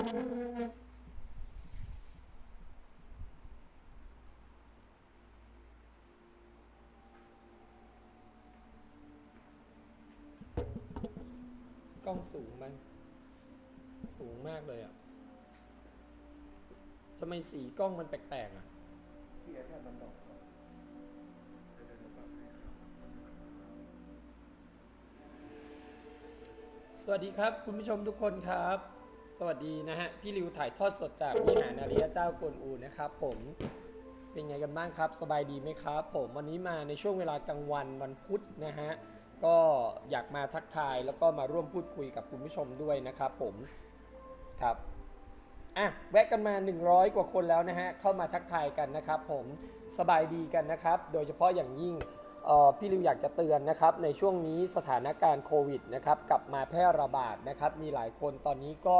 กล้องสูงไหมสูงมากเลยอะทำไมสีกล้องมันแปลกๆอะที่แอร์มันดอกสวัสดีครับ คุณผู้ชมทุกคนครับ สวัสดีนะฮะ พี่ริวถ่ายทอดสดจากวิหารอริยเจ้ากวนอูนะครับผมเป็นไงกันบ้างครับ สบายดีไหมครับ ผมวันนี้มาในช่วงเวลากลางวันวันพุธนะฮะก็อยากมาทักทายแล้วก็มาร่วมพูดคุยกับคุณผู้ชมด้วยนะครับผมครับอะแวะกันมา 100 กว่าคนแล้วนะฮะเข้ามาทักทายกันนะครับผมสบายดีกันนะครับ โดยเฉพาะอย่างยิ่งอ่อพี่ริวอยากจะเตือนนะครับในช่วงนี้สถานการณ์โควิดนะครับกลับมาแพร่ระบาดนะครับมีหลายคนตอนนี้ก็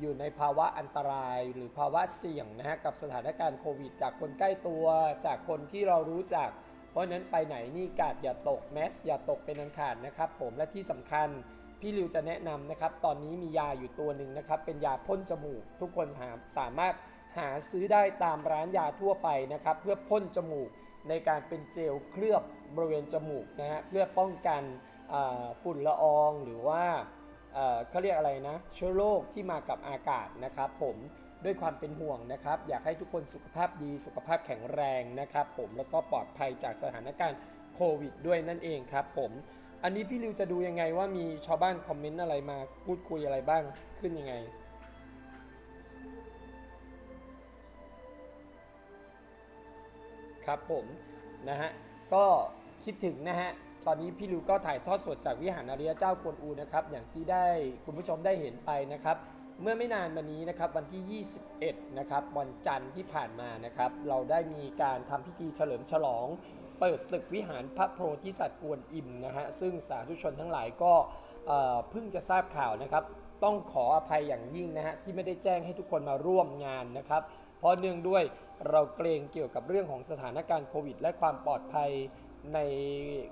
อยู่ในภาวะอันตรายหรือภาวะเสี่ยงนะฮะกับสถานการณ์โควิด จากคนใกล้ตัวจากคนที่เรารู้จัก เพราะนั้นไปไหนนี่กาดอย่าตกแมสอย่าตกเป็นอันขาดนะครับผมและที่สำคัญพี่ริวจะแนะนำนะครับ ตอนนี้มียาอยู่ตัวหนึ่งนะครับ เป็นยาพ่นจมูก ทุกคนสามสามารถหาซื้อได้ตามร้านยาทั่วไปนะครับ เพื่อพ่นจมูกในการเป็นเจลเคลือบบริเวณจมูกนะฮะเพื่อป้องกันฝุ่นละอองหรือว่า เขาเรียกอะไรนะ เชื้อโรคที่มากับอากาศนะครับผมด้วยความเป็นห่วงนะครับ อยากให้ทุกคนสุขภาพดีสุขภาพแข็งแรงนะครับ ผมแล้วก็ปลอดภัยจากสถานการณ์โควิดด้วยนั่นเองครับผมอันนี้พี่ริวจะดูยังไงว่ามีชาวบ้านคอมเมนต์อะไรมาพูดคุยอะไรบ้างขึ้นยังไงครับผมนะฮะก็คิดถึงนะฮะ ตอนนี้พี่ลิวก็ถ่ายทอดสดจากวิหารอริยเจ้ากวนอูนะครับ อย่างที่ได้คุณผู้ชมได้เห็นไปนะครับ เมื่อไม่นานมานี้นะครับวันที่ 21 นะครับวันจันทร์ที่ผ่านมานะครับ เราได้มีการทำพิธีเฉลิมฉลอง เปิดตึกวิหารพระโพธิสัตว์กวนอิมนะฮะซึ่งสาธุชนทั้งหลายก็เพิ่งจะทราบข่าวนะครับ ต้องขออภัยอย่างยิ่งนะฮะที่ไม่ได้แจ้งให้ทุกคนมาร่วมงานนะครับ เพราะเนื่องด้วยเราเกรงเกี่ยวกับเรื่องของสถานการณ์โควิด และความปลอดภัย ใน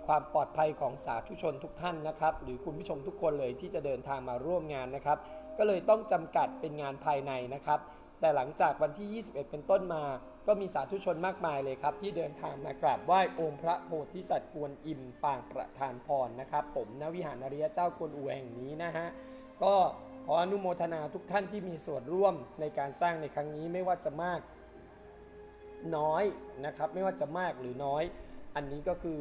ความปลอดภัยของสาธุชนทุกท่านนะครับ หรือคุณผู้ชมทุกคนเลยที่จะเดินทางมาร่วมงานนะครับ ก็เลยต้องจำกัดเป็นงานภายในนะครับ แต่หลังจากวันที่ 21 เป็นต้นมา ก็มีสาธุชนมากมายเลยครับ ที่เดินทางมากราบไหว้องค์พระโพธิสัตว์กวนอิมปางประธานพรนะครับ ผมณวิหารอริยเจ้ากวนอูแห่งนี้นะฮะก็ขออนุโมทนาทุกท่านที่มีส่วนร่วมในการสร้างในครั้งนี้ไม่ว่าจะมากน้อยนะครับ ไม่ว่าจะมากหรือน้อย อันนี้ก็คือ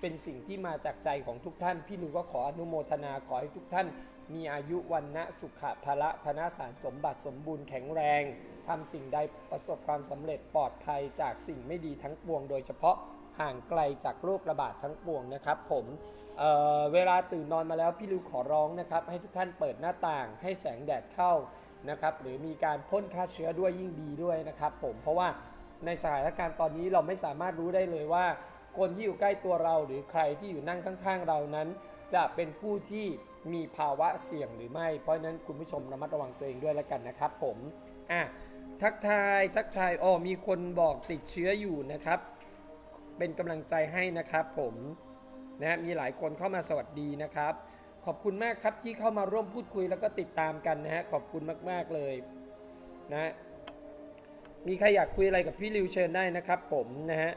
เป็นสิ่งที่มาจากใจของทุกท่าน พี่หนูก็ขออนุโมทนาขอให้ทุกท่านมีอายุวันนะสุขะภละธนสารสมบัติสมบูรณ์แข็งแรงทำสิ่งใดประสบความสำเร็จปลอดภัยจากสิ่งไม่ดีทั้งปวง โดยเฉพาะห่างไกลจากโรคระบาดทั้งปวงนะครับผมเเวลาตื่นนอนมาแล้วพี่ลิวขอร้องนะครับ ให้ทุกท่านเปิดหน้าต่างให้แสงแดดเข้านะครับ หรือมีการพ่นฆ่าเชื้อด้วยยิ่งดีด้วยนะครับผมเพราะว่า ในสถานการณ์ตอนนี้เราไม่สามารถรู้ได้เลยว่า คนที่อยู่ใกล้ตัวเราหรือใครที่อยู่นั่งข้างๆเรานั้น จะเป็นผู้ที่มีภาวะเสี่ยงหรือไม่ เพราะนั้นคุณผู้ชมระมัดระวังตัวเองด้วยแล้วกันนะครับ ผมอะทักทายทักทายอ๋อมีคนบอกติดเชื้ออยู่นะครับ เป็นกำลังใจให้นะครับ ผมนะมีหลายคนเข้ามาสวัสดีนะครับ ขอบคุณมากครับที่เข้ามาร่วมพูดคุยแล้วก็ติดตามกันนะฮะขอบคุณมาก ๆ เลยนะ มีใครอยากคุยอะไรกับพี่ริวเชิญได้นะครับผมนะฮะ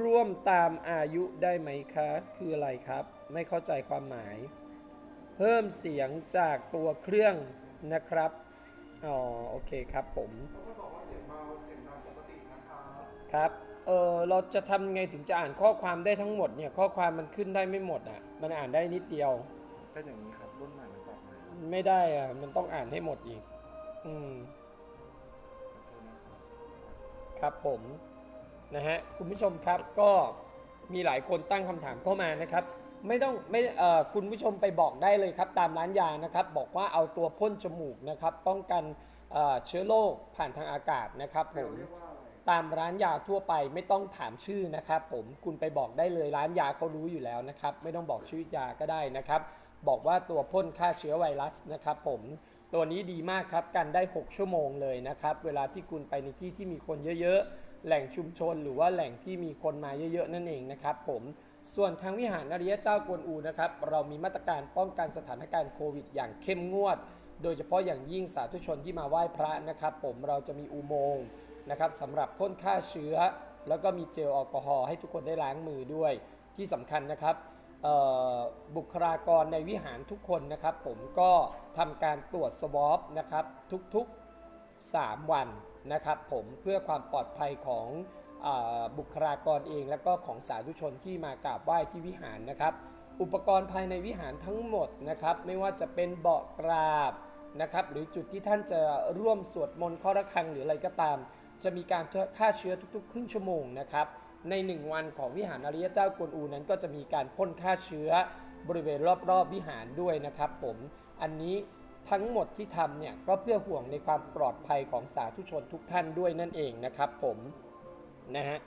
ร่วมตามอายุได้ไหมคะ คืออะไรครับ ไม่เข้าใจความหมาย เพิ่มเสียงจากตัวเครื่องนะครับ อ๋อ โอเคครับผมเขาก็บอกว่าเสียงเบาเสียงดังปกตินะครับครับเออเราจะทำไงถึงจะอ่านข้อความได้ทั้งหมดเนี่ยข้อความมันขึ้นได้ไม่หมดอะมันอ่านได้นิดเดียวเป็นอย่างนี้ครับรุ่นใหม่มันปรับใหม่ครับไม่ได้อะมันต้องอ่านให้หมดอีก อืม ครับผมนะฮะคุณผู้ชมครับก็มีหลายคนตั้งคำถามเข้ามานะครับ ไม่ต้องไม่เอ่อคุณผู้ชมไปบอกได้เลยครับ ตามร้านยานะครับ บอกว่าเอาตัวพ่นจมูกนะครับ ป้องกันเอ่อเชื้อโรคผ่านทางอากาศนะครับผเดี๋ยวมเรียกว่าอะไรตามร้านยาทั่วไปไม่ต้องถามชื่อนะครับผมคุณไปบอกได้เลยร้านยาเขารู้อยู่แล้วนะครับ ไม่ต้องบอกชื่อยาก็ได้นะครับ บอกว่าตัวพ่นฆ่าเชื้อไวรัสนะครับผม ตัวนี้ดีมากครับกันได้ 6 ชั่วโมงเลยนะครับ เวลาที่คุณไปในที่ที่มีคนเยอะๆ แหล่งชุมชนหรือว่าแหล่งที่มีคนมาเยอะๆ นั่นเองนะครับผมส่วนทางวิหารอริยะเจ้ากวนอูนะครับเรามีมาตรการป้องกันสถานการณ์โควิด อย่างเข้มงวด โดยเฉพาะอย่างยิ่งสาธุชนที่มาไหว้พระนะครับ ผมเราจะมีอุโมงค์นะครับสำหรับพ่นฆ่าเชื้อ แล้วก็มีเจลแอลกอฮอล์ให้ทุกคนได้ล้างมือด้วยที่สำคัญนะครับ บุคลากรในวิหารทุกคนนะครับ ผมก็ทำการตรวจสวอปนะครับทุกๆ 3 วันนะครับผมเพื่อความปลอดภัยของอบุคลากรเองและก็ของสาธุชนที่มากราบไหว้ที่วิหารนะครับ อุปกรณ์ภายในวิหารทั้งหมดนะครับ ไม่ว่าจะเป็นเบาะกราบนะครับ หรือจุดที่ท่านจะร่วมสวดมนต์ข้อระฆังหรืออะไรก็ตาม จะมีการฆ่าเชื้อทุกๆ ครึ่งชั่วโมงนะครับ ใน 1 วันของวิหารอริยเจ้ากวนอูนั้นก็จะมีการพ่นฆ่าเชื้อบริเวณรอบๆวิหารด้วยนะครับผมอันนี้ทั้งหมดที่ทำเนี่ยก็เพื่อห่วงในความปลอดภัยของสาธุชนทุกท่านด้วยนั่นเองนะครับผมนะฮะ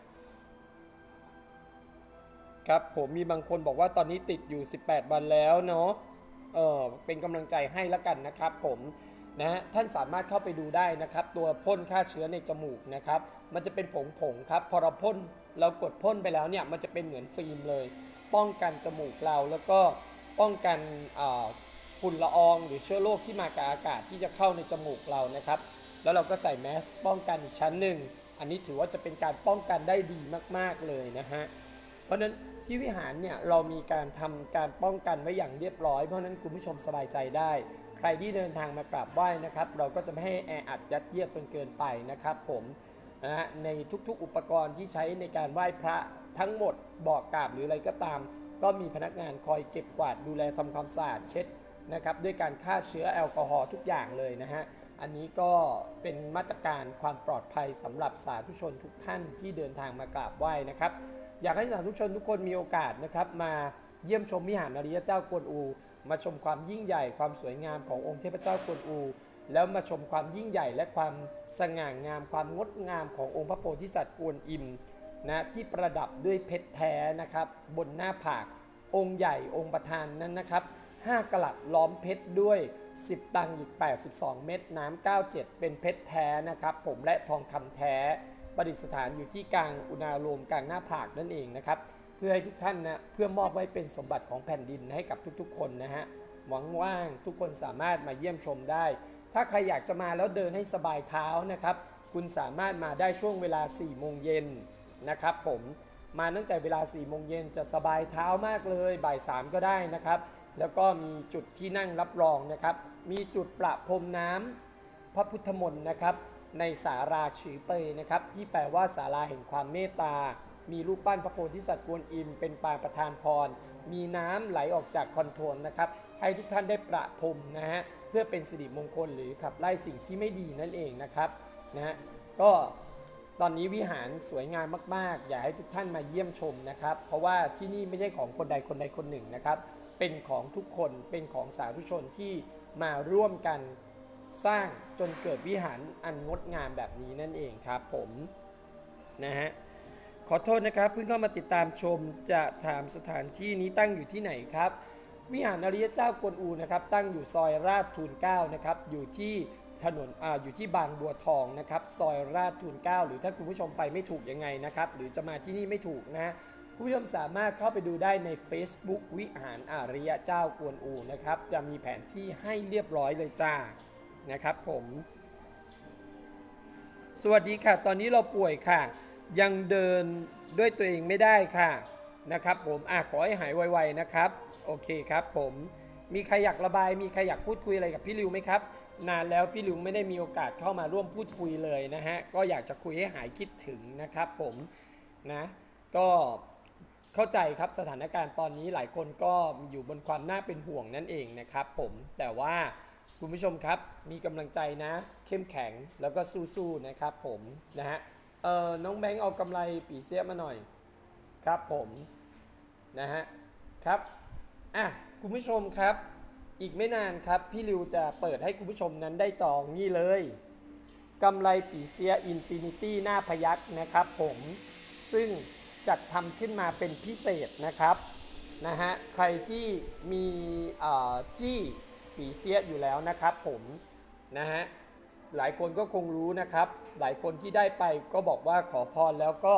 ครับผมมีบางคนบอกว่าตอนนี้ติดอยู่ 18 วันแล้วเนาะเออเป็นกำลังใจให้แล้วกันนะครับผม นะฮะท่านสามารถเข้าไปดูได้นะครับ ตัวพ่นฆ่าเชื้อในจมูกนะครับ มันจะเป็นผงผงๆครับ พอเราพ่นเรากดพ่นไปแล้วเนี่ยมันจะเป็นเหมือนฟิล์มเลย ป้องกันจมูกเราแล้วก็ป้องกันฝุ่นละออง หรือเชื้อโรคที่มากับอากาศที่จะเข้าในจมูกเรานะครับ แล้วเราก็ใส่แมสป้องกันอีกชั้นหนึ่งอันนี้ถือว่าจะเป็นการป้องกันได้ดีมาก ๆเลยนะฮะเพราะฉะนั้นที่วิหารเนี่ยเรามีการทำการป้องกันไว้อย่างเรียบร้อย เพราะฉะนั้นคุณผู้ชมสบายใจได้ ใครที่เดินทางมากราบไหว้นะครับ เราก็จะไม่ให้แออัดยัดเยียดจนเกินไปนะครับ ผมนะฮะในทุกๆอุปกรณ์ที่ใช้ในการไหว้พระทั้งหมดบอกกราบหรืออะไรก็ตาม ก็มีพนักงานคอยเก็บกวาดดูแลทำความสะอาดเช็ดนะครับด้วยการฆ่าเชื้อแอลกอฮอล์ทุกอย่างเลยนะฮะอันนี้ก็เป็นมาตรการความปลอดภัยสำหรับสาธุชนทุกท่านที่เดินทางมากราบไหว้นะครับอยากให้สาธุชนทุกคนมีโอกาสนะครับมาเยี่ยมชมวิหารอริยเจ้ากวนอู มาชมความยิ่งใหญ่ความสวยงามขององค์เทพเจ้ากวนอู แล้วมาชมความยิ่งใหญ่และความสง่างาม ความงดงามขององค์พระโพธิสัตว์กวนอิมนะที่ประดับด้วยเพชรแท้นะครับ บนหน้าผากองค์ใหญ่องค์ประธานนั้นนะครับ5กลัดล้อมเพชรด้วย 10 ตังอีก 82 เม็ดน้ำ 97 เป็นเพชรแท้นะครับ ผมและทองคำแท้ ประดิษฐานอยู่ที่กลางอุณาโลมกลางหน้าผากนั่นเองนะครับ พื่อให้ทุกท่านนะเพื่อมอบไว้เป็นสมบัติของแผ่นดินให้กับทุกๆ คนนะฮะหวังว่างทุกคนสามารถมาเยี่ยมชมได้ ถ้าใครอยากจะมาแล้วเดินให้สบายเท้านะครับ คุณสามารถมาได้ช่วงเวลา 4 โมงเย็นนะครับผมมาตั้งแต่เวลา 4 โมงเย็นจะสบายเท้ามากเลยบ่าย 3 ก็ได้นะครับ แล้วก็มีจุดที่นั่งรับรองนะครับ มีจุดประพรมน้ำพระพุทธมนต์นะครับ ในสาราฉีเปยนะครับ ที่แปลว่าศาลาแห่งความเมตตา มีรูปปั้นพระโพธิสัตว์กวนอิมเป็นปางประธานพร มีน้ำไหลออกจากคอนโทรลนะครับ ให้ทุกท่านได้ประพรมนะฮะ เพื่อเป็นสิริมงคลหรือขับไล่สิ่งที่ไม่ดีนั่นเองนะครับนะฮะ ก็ตอนนี้วิหารสวยงามมาก ๆ อยากให้ทุกท่านมาเยี่ยมชมนะครับ เพราะว่าที่นี่ไม่ใช่ของคนใดคนใดคนหนึ่งนะครับ เป็นของทุกคน เป็นของสาธุชนที่มาร่วมกันสร้างจนเกิดวิหารอันงดงามแบบนี้นั่นเองครับผมนะฮะ ขอโทษนะครับเพิ่งเข้ามาติดตามชมจะถามสถานที่นี้ตั้งอยู่ที่ไหนครับ วิหารอริยเจ้ากวนอูนะครับตั้งอยู่ซอยราชทูล9นะครับอยู่ที่ถนนอ่าอยู่ที่บางบัวทองนะครับซอยราชทูล9หรือถ้าคุณผู้ชมไปไม่ถูกยังไงนะครับหรือจะมาที่นี่ไม่ถูกนะคุณผู้ชมสามารถเข้าไปดูได้ใน Facebook วิหารอริยเจ้ากวนอูนะครับจะมีแผนที่ให้เรียบร้อยเลยจ้านะครับผม สวัสดีค่ะ ตอนนี้เราป่วยค่ะ ยังเดินด้วยตัวเองไม่ได้ค่ะนะครับ ผมอะขอให้หายไวๆนะครับ โอเคครับผมมีใครอยากระบาย มีใครอยากพูดคุยอะไรกับพี่ริวไหมครับ นานแล้วพี่ริวไม่ได้มีโอกาสเข้ามาร่วมพูดคุยเลยนะฮะ ก็อยากจะคุยให้หายคิดถึงนะครับผมนะ ก็เข้าใจครับสถานการณ์ตอนนี้หลายคนก็อยู่บนความน่าเป็นห่วงนั่นเองนะครับผมแต่ว่าคุณผู้ชมครับมีกำลังใจนะ เข้มแข็งแล้วก็สู้ๆนะครับผมนะฮะ เออน้องแบงค์เอากำไรปีเสียมาหน่อย ครับผมนะฮะครับอะคุณผู้ชมครับ อีกไม่นานครับ พี่ริวจะเปิดให้คุณผู้ชมนั้นได้จองนี่เลยกำไรปีเสียอินฟินิตี้หน้าพยักนะครับผมซึ่งจัดทำขึ้นมาเป็นพิเศษนะครับนะฮะใครที่มีจี้ปีเสียอยู่แล้วนะครับผมนะฮะ หลายคนก็คงรู้นะครับ หลายคนที่ได้ไปก็บอกว่าขอพรแล้วก็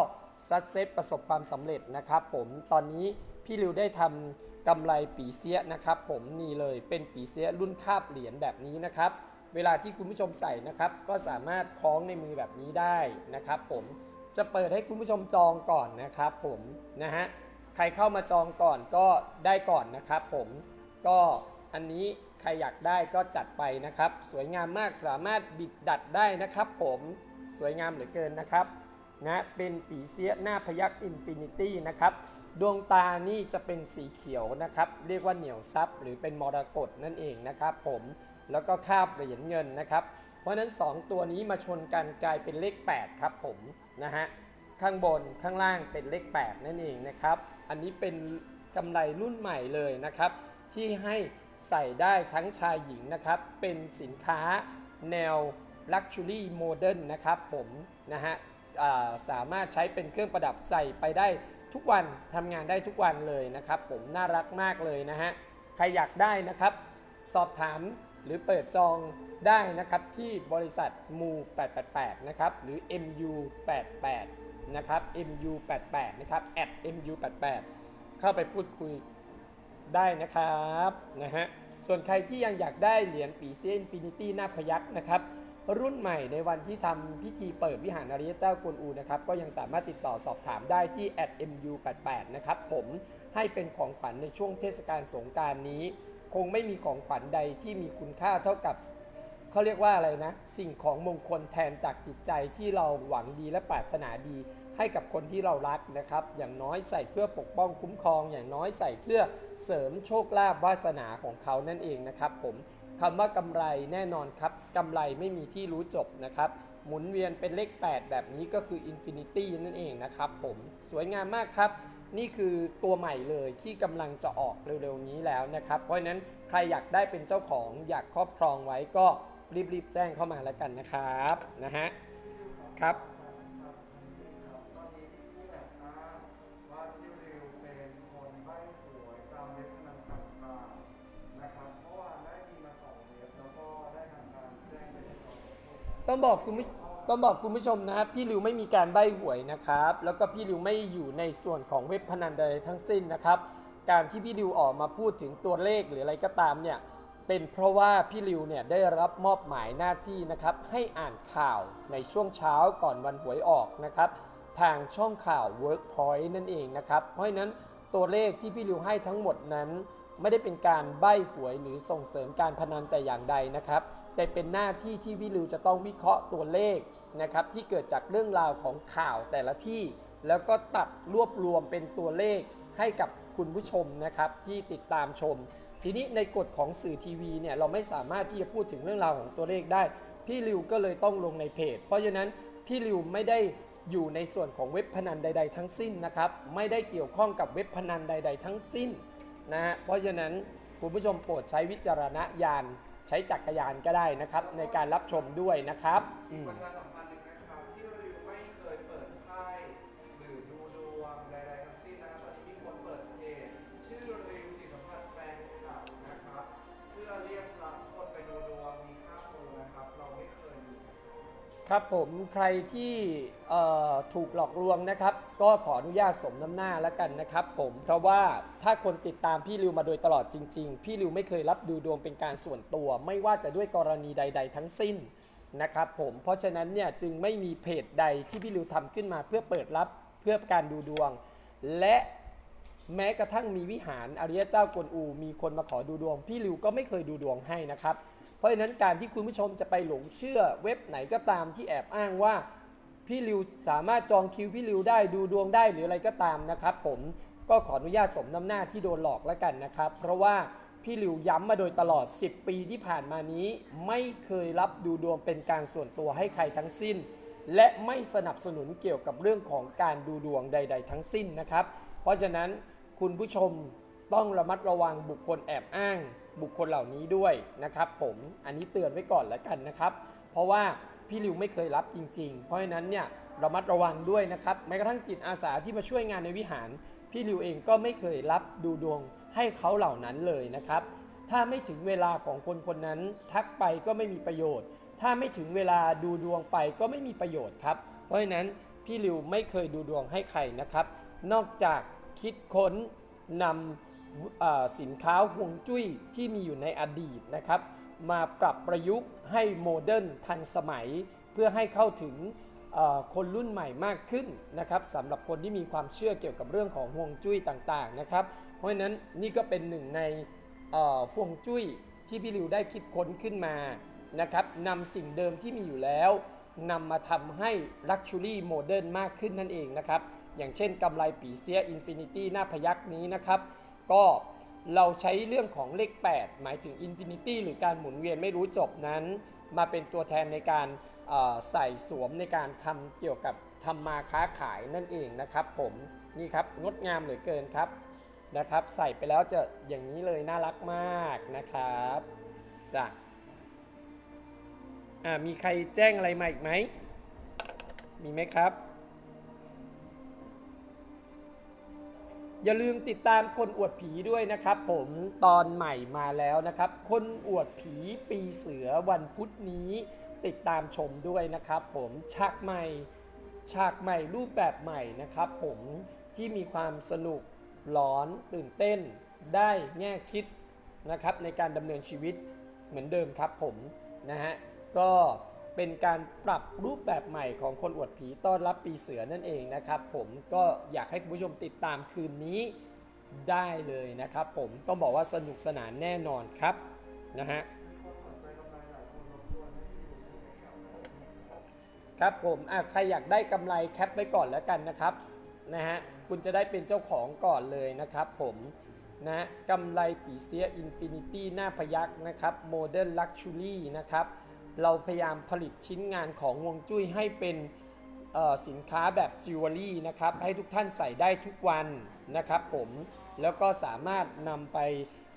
ซัดเซตประสบความสำเร็จนะครับผมตอนนี้พี่ริวได้ทำกำไรปีเสียนะครับ ผมนี่เลยเป็นปีเสียรุ่นคาบเหรียญแบบนี้นะครับ เวลาที่คุณผู้ชมใส่นะครับ ก็สามารถคล้องในมือแบบนี้ได้นะครับ ผมจะเปิดให้คุณผู้ชมจองก่อนนะครับ ผมนะฮะใครเข้ามาจองก่อนก็ได้ก่อนนะครับ ผมก็ อันนี้ใครอยากได้ก็จัดไปนะครับ สวยงามมากสามารถบิดดัดได้นะครับ ผมสวยงามเหลือเกินนะครับนะเป็นปีเสียหน้าพยักอินฟินิตี้นะครับดวงตานี่จะเป็นสีเขียวนะครับ เรียกว่าเหนียวซับหรือเป็นมรกตนั่นเองนะครับผมแล้วก็คาบเหรียญเงินนะครับ เพราะฉะนั้น 2 ตัวนี้มาชนกันกลายเป็นเลข 8 ครับผมนะฮะข้างบนข้างล่างเป็นเลข 8 นั่นเองนะครับ อันนี้เป็นกำไรรุ่นใหม่เลยนะครับ ที่ให้ ใส่ได้ทั้งชายหญิงนะครับ เป็นสินค้าแนว Luxury Modern นะครับผมนะฮะสามารถใช้เป็นเครื่องประดับใส่ไปได้ทุกวันทำงานได้ทุกวันเลยนะครับ ผมน่ารักมากเลยนะฮะใครอยากได้นะครับ สอบถามหรือเปิดจองได้นะครับที่บริษัทมู888นะครับหรือ MU88 นะครับ MU88 นะครับ at MU88 เข้าไปพูดคุย ได้นะครับนะฮะส่วนใครที่ยังอยากได้เหรียญปีเซียนฟินิตี้หน้าพยักนะครับ รุ่นใหม่ในวันที่ทำพิธีเปิดวิหารอริยเจ้ากวนอูนะครับ ก็ยังสามารถติดต่อสอบถามได้ที่ MU88 นะครับ ผมให้เป็นของขวัญในช่วงเทศกาลสงการนี้ คงไม่มีของขวัญใดที่มีคุณค่าเท่ากับเขาเรียกว่าอะไรนะ สิ่งของมงคลแทนจากจิตใจที่เราหวังดีและปรารถนาดี ให้กับคนที่เรารักนะครับ อย่างน้อยใส่เพื่อปกป้องคุ้มครอง อย่างน้อยใส่เพื่อเสริมโชคลาภวาสนาของเขานั่นเองนะครับ ผมคำว่ากำไรแน่นอนครับกำไรไม่มีที่รู้จบนะครับ หมุนเวียนเป็นเลข 8 แบบนี้ก็คือ Infinity นั่นเองนะครับผมสวยงามมากครับ นี่คือตัวใหม่เลยที่กำลังจะออกเร็วๆนี้แล้วนะครับ เพราะฉะนั้นใครอยากได้เป็นเจ้าของอยากครอบครองไว้ก็รีบๆแจ้งเข้ามาแล้วกันนะครับนะฮะครับ ต้องบอกคุณผู้ต้องบอกคุณผู้ชมนะครับพี่ริวไม่มีการใบ้หวยนะครับ แล้วก็พี่ริวไม่อยู่ในส่วนของเว็บพนันใดทั้งสิ้นนะครับ การที่พี่ริวออกมาพูดถึงตัวเลขหรืออะไรก็ตามเนี่ยเป็นเพราะว่าพี่ริวเนี่ยได้รับมอบหมายหน้าที่นะครับให้อ่านข่าวในช่วงเช้าก่อนวันหวยออกนะครับ ทางช่องข่าว Workpoint นั่นเองนะครับ เพราะฉะนั้นตัวเลขที่พี่ริวให้ทั้งหมดนั้น ไม่ได้เป็นการใบ้หวยหรือส่งเสริมการพนันแต่อย่างใดนะครับ แต่เป็นหน้าที่ที่พี่ริวจะต้องวิเคราะห์ตัวเลขนะครับที่เกิดจากเรื่องราวของข่าวแต่ละที่ แล้วก็ตัดรวบรวมเป็นตัวเลขให้กับคุณผู้ชมนะครับที่ติดตามชม ทีนี้ในกฎของสื่อทีวีเนี่ยเราไม่สามารถที่จะพูดถึงเรื่องราวของตัวเลขได้ พี่ริวก็เลยต้องลงในเพจ เพราะฉะนั้นพี่ริวไม่ได้อยู่ในส่วนของเว็บพนันใด ๆ ทั้งสิ้นนะครับไม่ได้เกี่ยวข้องกับเว็บพนันใด ๆ ทั้งสิ้นนะฮะเพราะฉะนั้นคุณผู้ชมโปรดใช้วิจารณญาณ ใช้จักรยานก็ได้นะครับ ในการรับชมด้วยนะครับ ครับผมใครที่ถูกหลอกลวงนะครับ ก็ขออนุญาตสมน้ำหน้าแล้วกันนะครับผมเพราะว่าถ้าคนติดตามพี่ริวมาโดยตลอดจริง ๆ พี่ริวไม่เคยรับดูดวงเป็นการส่วนตัว ไม่ว่าจะด้วยกรณีใด ๆ ทั้งสิ้นนะครับผมเพราะฉะนั้นเนี่ยจึงไม่มีเพจใดที่พี่ริวทำขึ้นมาเพื่อเปิดรับเพื่อการดูดวง และแม้กระทั่งมีวิหารอริยเจ้ากวนอู มีคนมาขอดูดวง พี่ริวก็ไม่เคยดูดวงให้นะครับ ราะฉะนั้นการที่คุณผู้ชมจะไปหลงเชื่อเว็บไหนก็ตามที่แอบอ้างว่าพี่ริวสามารถจองคิวพี่ริวได้ดูดวงได้หรืออะไรก็ตามนะครับผมก็ขออนุญาตสมน้ำหน้าที่โดนหลอกแล้วกันนะครับ เพราะว่าพี่ริวย้ำมาโดยตลอด 10 ปีที่ผ่านมานี้ ไม่เคยรับดูดวงเป็นการส่วนตัวให้ใครทั้งสิ้น และไม่สนับสนุนเกี่ยวกับเรื่องของการดูดวงใด ๆ ทั้งสิ้นนะครับ เพราะฉะนั้นคุณผู้ชม ต้องระมัดระวังบุคคลแอบอ้าง บุคคลเหล่านี้ด้วยนะครับ ผมอันนี้เตือนไว้ก่อนแล้วกันนะครับ เพราะว่าพี่ริวไม่เคยรับจริง ๆ เพราะฉะนั้นเนี่ยระมัดระวังด้วยนะครับแม้กระทั่งจิตอาสาที่มาช่วยงานในวิหาร พี่ริวเองก็ไม่เคยรับดูดวงให้เขาเหล่านั้นเลยนะครับ ถ้าไม่ถึงเวลาของคนคนนั้น ทักไปก็ไม่มีประโยชน์ ถ้าไม่ถึงเวลาดูดวงไปก็ไม่มีประโยชน์ครับ เพราะฉะนั้นพี่ริวไม่เคยดูดวงให้ใครนะครับ นอกจากคิดค้นนำอ่า สินค้าห่วงจุ้ยที่มีอยู่ในอดีตนะครับ มาปรับประยุกต์ให้โมเดิร์นทันสมัย เพื่อให้เข้าถึงคนรุ่นใหม่มากขึ้นนะครับสำหรับคนที่มีความเชื่อเกี่ยวกับเรื่องของห่วงจุ้ยต่างๆนะครับ เพราะฉะนั้นนี่ก็เป็นหนึ่งในห่วงจุ้ยที่พี่ริวได้คิดค้นขึ้นมานะครับนำสิ่งเดิมที่มีอยู่แล้วนำมาทำให้ Luxury Modern มากขึ้นนั่นเองนะครับ อย่างเช่นกำไรปีเสีย Infinity หน้าพยักนี้นะครับ ก็เราใช้เรื่องของเลข 8 หมายถึง Infinity หรือการหมุนเวียนไม่รู้จบนั้น มาเป็นตัวแทนในการใส่สวมในการทำเกี่ยวกับทำมาค้าขายนั่นเองนะครับผมนี่ครับงดงามเหลือเกินครับนะครับ ใส่ไปแล้วจะอย่างนี้เลยน่ารักมากนะครับจ้ะอ่ามีใครแจ้งอะไรมาอีกไหมมีไหมครับ อย่าลืมติดตามคนอวดผีด้วยนะครับ ผมตอนใหม่มาแล้วนะครับ คนอวดผีปีเสือวันพุธนี้ ติดตามชมด้วยนะครับ ผมฉากใหม่ฉากใหม่รูปแบบใหม่นะครับ ผมที่มีความสนุกหลอนตื่นเต้น ได้แง่คิดนะครับในการดำเนินชีวิตเหมือนเดิมครับผมนะฮะก็ เป็นการปรับรูปแบบใหม่ของคนอวดผีต้อนรับปีเสือนั่นเองนะครับ ผมก็อยากให้คุณผู้ชมติดตามคืนนี้ได้เลยนะครับ ผมต้องบอกว่าสนุกสนานแน่นอนครับนะฮะครับผมอะใครอยากได้กำไรแคปไว้ก่อนแล้วกันนะครับนะฮะคุณจะได้เป็นเจ้าของก่อนเลยนะครับ ผมนะกำไรปีเสียอินฟินิตี้หน้าพยักนะครับโมเดิร์นลักชูรี่นะครับ เราพยายามผลิตชิ้นงานของวงจุ้ยให้เป็นสินค้าแบบจิวเวลรี่นะครับให้ทุกท่านใส่ได้ทุกวันนะครับผมแล้วก็สามารถนำไป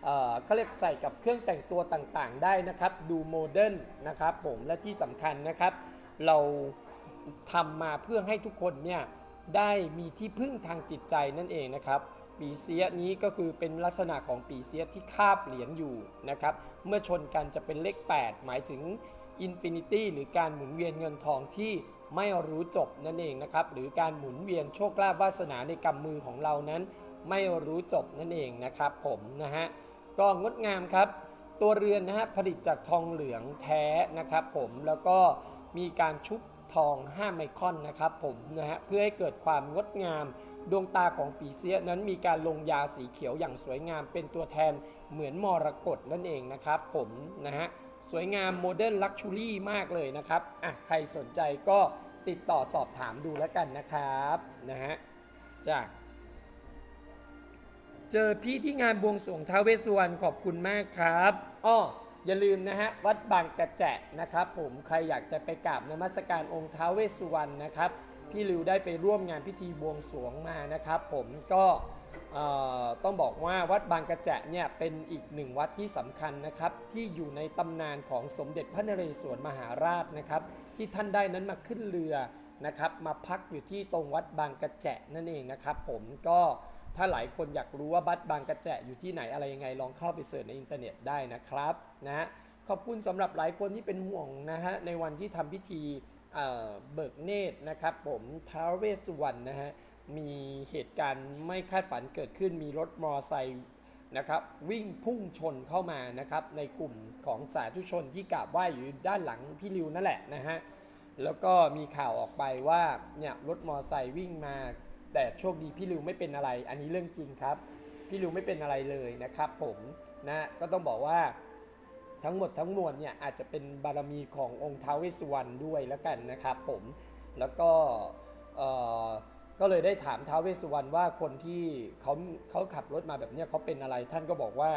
เอ่อเขาเรียกใส่กับเครื่องแต่งตัวต่างๆ ได้นะครับ ดูโมเดิร์นนะครับผมและที่สำคัญนะครับ เราทำมาเพื่อให้ทุกคนเนี่ยได้มีที่พึ่งทางจิตใจนั่นเองนะครับปีเสียนี้ก็คือเป็นลักษณะของปีเสียที่คาบเหรียญอยู่นะครับ เมื่อชนกันจะเป็นเลข 8 หมายถึง อินฟินิตี้หรือการหมุนเวียนเงินทองที่ไม่รู้จบนั่นเองนะครับ หรือการหมุนเวียนโชคลาภวาสนาในกำมือของเรานั้น ไม่รู้จบนั่นเองนะครับ ผมนะฮะก็งดงามครับ ตัวเรือนนะฮะผลิตจากทองเหลืองแท้นะครับ ผมแล้วก็มีการชุบทอง 5 ไมครอนนะครับผมนะฮะเพื่อให้เกิดความงดงามดวงตาของปีเสียนั้นมีการลงยาสีเขียวอย่างสวยงามเป็นตัวแทนเหมือนมรกตนั่นเองนะครับผมนะฮะ สวยงามโมเดิร์นลักชูรี่มากเลยนะครับอะใครสนใจก็ติดต่อสอบถามดูแล้วกันนะครับนะฮะจ้าเจอพี่ที่งานบวงสรวงท้าวเวสสุวรรณขอบคุณมากครับอ้ออย่าลืมนะฮะวัดบางกระแจนะครับผมใครอยากจะไปกราบนมัสการองค์ท้าวเวสสุวรรณนะครับพี่ลิวได้ไปร่วมงานพิธีบวงสรวงมานะครับ ผมก็ ต้องบอกว่าวัดบางกระแจเนี่ยเป็นอีกหนึ่งวัดที่สำคัญนะครับ ที่อยู่ในตำนานของสมเด็จพระนเรศวรมหาราชนะครับ ที่ท่านได้นั้นมาขึ้นเรือนะครับ มาพักอยู่ที่ตรงวัดบางกระแจนั่นเองนะครับผมก็ถ้าหลายคนอยากรู้ว่าวัดบางกระแจอยู่ที่ไหนอะไรยังไงลองเข้าไปเสิร์ชในอินเทอร์เน็ตได้นะครับนะขอบคุณสำหรับหลายคนที่เป็นห่วงนะฮะในวันที่ทำพิธีเบิกเนตรนะครับ ผมท้าวเวสสุวรรณนะฮะ มีเหตุการณ์ไม่คาดฝันเกิดขึ้นมีรถมอไซค์นะครับวิ่งพุ่งชนเข้ามานะครับในกลุ่มของสาธุชนที่กราบไหว้อยู่ด้านหลังพี่ริวนั่นแหละนะฮะแล้วก็มีข่าวออกไปว่าเนี่ยรถมอไซค์วิ่งมา แต่โชคดีพี่ริวไม่เป็นอะไร อันนี้เรื่องจริงครับ พี่ริวไม่เป็นอะไรเลยนะครับ ผมนะก็ต้องบอกว่าทั้งหมดทั้งมวลเนี่ยอาจจะเป็นบารมีขององค์ท้าวเวสสุวรรณด้วยแล้วกันนะครับผมแล้วก็เอ่อ ก็เลยได้ถามท้าวเวสสุวรรณว่าคนที่เขาเขาขับรถมาแบบนี้เขาเป็นอะไร ท่านก็บอกว่า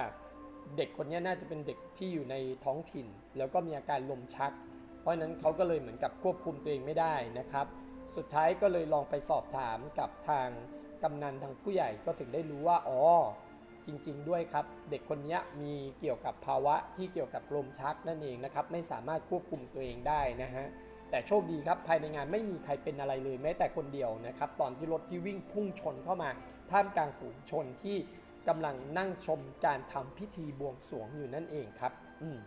เด็กคนนี้น่าจะเป็นเด็กที่อยู่ในท้องถิ่น แล้วก็มีอาการลมชัก เพราะนั้นเขาก็เลยเหมือนกับควบคุมตัวเองไม่ได้นะครับ สุดท้ายก็เลยลองไปสอบถามกับทางกำนันทางผู้ใหญ่ก็ถึงได้รู้ว่าอ๋อจริง ๆ ด้วยครับ เด็กคนนี้มีเกี่ยวกับภาวะที่เกี่ยวกับลมชักนั่นเองนะครับ ไม่สามารถควบคุมตัวเองได้นะฮะ แต่โชคดีครับภายในงานไม่มีใครเป็นอะไรเลยแม้แต่คนเดียวนะครับตอนที่รถที่วิ่งพุ่งชนเข้ามา ท่ามกลางฝูงชนที่กำลังนั่งชมการทำพิธีบวงสรวงอยู่นั่นเองครับอืม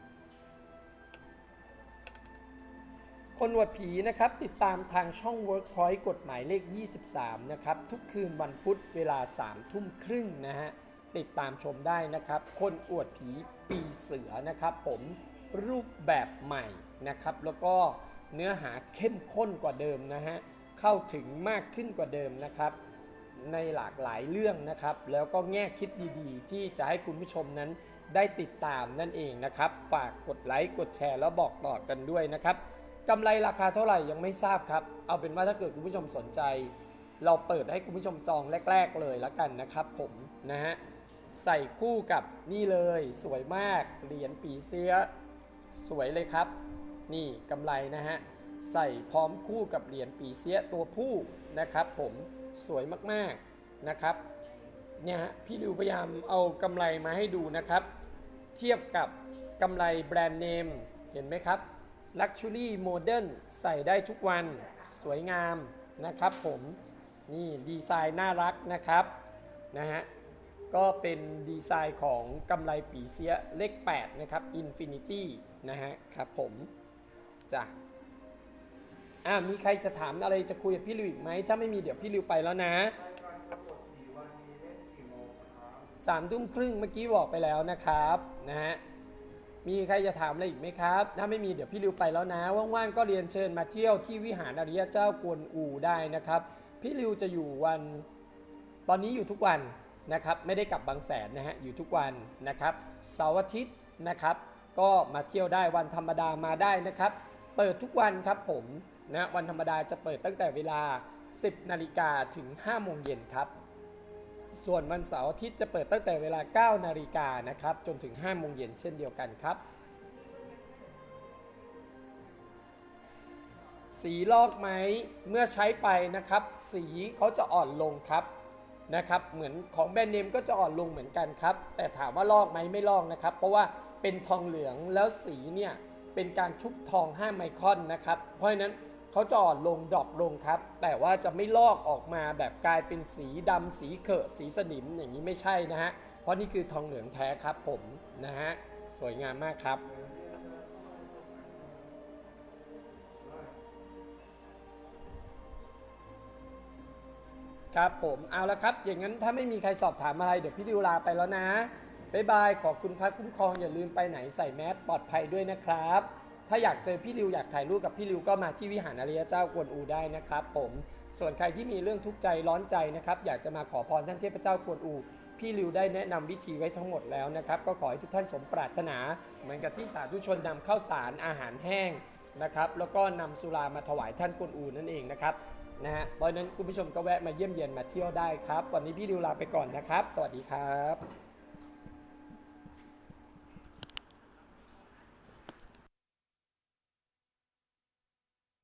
คนหนวดผีนะครับติดตามทางช่อง Workpoint กฎหมายเลข 23 นะครับ ทุกคืนวันพุธเวลา 3 ทุ่มครึ่งนะฮะ ติดตามชมได้นะครับ คนอวดผีปีเสือนะครับ ผมรูปแบบใหม่นะครับ แล้วก็ เนื้อหาเข้มข้นกว่าเดิมนะฮะเข้าถึงมากขึ้นกว่าเดิมนะครับ ในหลากหลายเรื่องนะครับ แล้วก็แง่คิดดีๆ ที่จะให้คุณผู้ชมนั้นได้ติดตามนั่นเองนะครับ ฝากกดไลค์กดแชร์แล้วบอกต่อกันด้วยนะครับกำไรราคาเท่าไหร่ยังไม่ทราบครับ เอาเป็นว่าถ้าเกิดคุณผู้ชมสนใจ เราเปิดให้คุณผู้ชมจองแรก ๆ เลยแล้วกันนะครับ ผมนะฮะใส่คู่กับนี่เลย สวยมากเหรียญปีเสียสวยเลยครับ นี่กำไรนะฮะ ใส่พร้อมคู่กับเหรียญปีเสียตัวผู้นะครับ ผมสวยมากๆนะครับเนี่ยฮะพี่ดิวพยายามเอากำไรมาให้ดูนะครับ เทียบกับกำไรแบรนด์เนม เห็นไหมครับ Luxury Modern ใส่ได้ทุกวันสวยงามนะครับผมนี่ดีไซน์น่ารักนะครับนะฮะก็เป็นดีไซน์ของกำไรปีเสียเลข 8 นะครับ Infinity นะฮะครับผม จ้ะอ่ามีใครจะถามอะไรจะคุยกับพี่ลิวอีกไหม ถ้าไม่มีเดี๋ยวพี่ลิวไปแล้วนะสะกดผีวันนี้เล่นกี่โมงครับสามทุ่มครึ่งเมื่อกี้บอกไปแล้วนะครับนะฮะมีใครจะถามอะไรอีกไหมครับ ถ้าไม่มีเดี๋ยวพี่ริวไปแล้วนะ ว่างๆก็เรียนเชิญมาเที่ยวที่วิหารอริยเจ้ากวนอูได้นะครับ พี่ริวจะอยู่วัน ตอนนี้อยู่ทุกวันนะครับ ไม่ได้กลับบางแสนนะฮะอยู่ทุกวันนะครับเสาร์อาทิตย์นะครับ ก็มาเที่ยวได้วันธรรมดามาได้นะครับ เปิดทุกวันครับผมนะวันธรรมดาจะเปิดตั้งแต่เวลา 10 นาฬิกาถึง 5 โมงเย็นครับ ส่วนวันเสาร์อาทิตย์จะเปิดตั้งแต่เวลา 9 นาฬิกานะครับจนถึง 5 โมงเย็นเช่นเดียวกันครับ สีลอกไหมเมื่อใช้ไปนะครับ สีเขาจะอ่อนลงครับนะครับเหมือนของแบรนด์เนมก็จะอ่อนลงเหมือนกันครับ แต่ถามว่าลอกไหมไม่ลอกนะครับ เพราะว่าเป็นทองเหลืองแล้วสีเนี่ย เป็นการชุบทอง 5 ไมครอนนะครับ เพราะฉะนั้นเขาจะอ่อนลงดรอปลงครับ แต่ว่าจะไม่ลอกออกมาแบบกลายเป็นสีดำสีเขอะสีสนิมอย่างนี้ไม่ใช่นะฮะ เพราะนี่คือทองเหลืองแท้ครับผมนะฮะสวยงามมากครับครับผมเอาละครับ อย่างนั้นถ้าไม่มีใครสอบถามอะไร เดี๋ยวพี่ดิวลาไปแล้วนะ บ๊ายบาย ขอบคุณพระคุ้มครองอย่าลืมไปไหนใส่แมสปลอดภัยด้วยนะครับ ถ้าอยากเจอพี่ริวอยากถ่ายรูปกับพี่ริวก็มาที่วิหารอริยเจ้ากวนอูได้นะครับผม ส่วนใครที่มีเรื่องทุกข์ใจร้อนใจนะครับอยากจะมาขอพรท่านเทพเจ้ากวนอู พี่ริวได้แนะนำวิธีไว้ทั้งหมดแล้วนะครับ ก็ขอให้ทุกท่านสมปรารถนา เหมือนกับที่สาธุชนนำข้าวสารอาหารแห้งนะครับแล้วก็นำสุรามาถวายท่านกวนอูนั่นเองนะครับนะฮะเพราะฉะนั้นคุณผู้ชมก็แวะมาเยี่ยมเยียนมาเที่ยวได้ครับ วันนี้พี่ดิวลาไปก่อนนะครับ สวัสดีครับ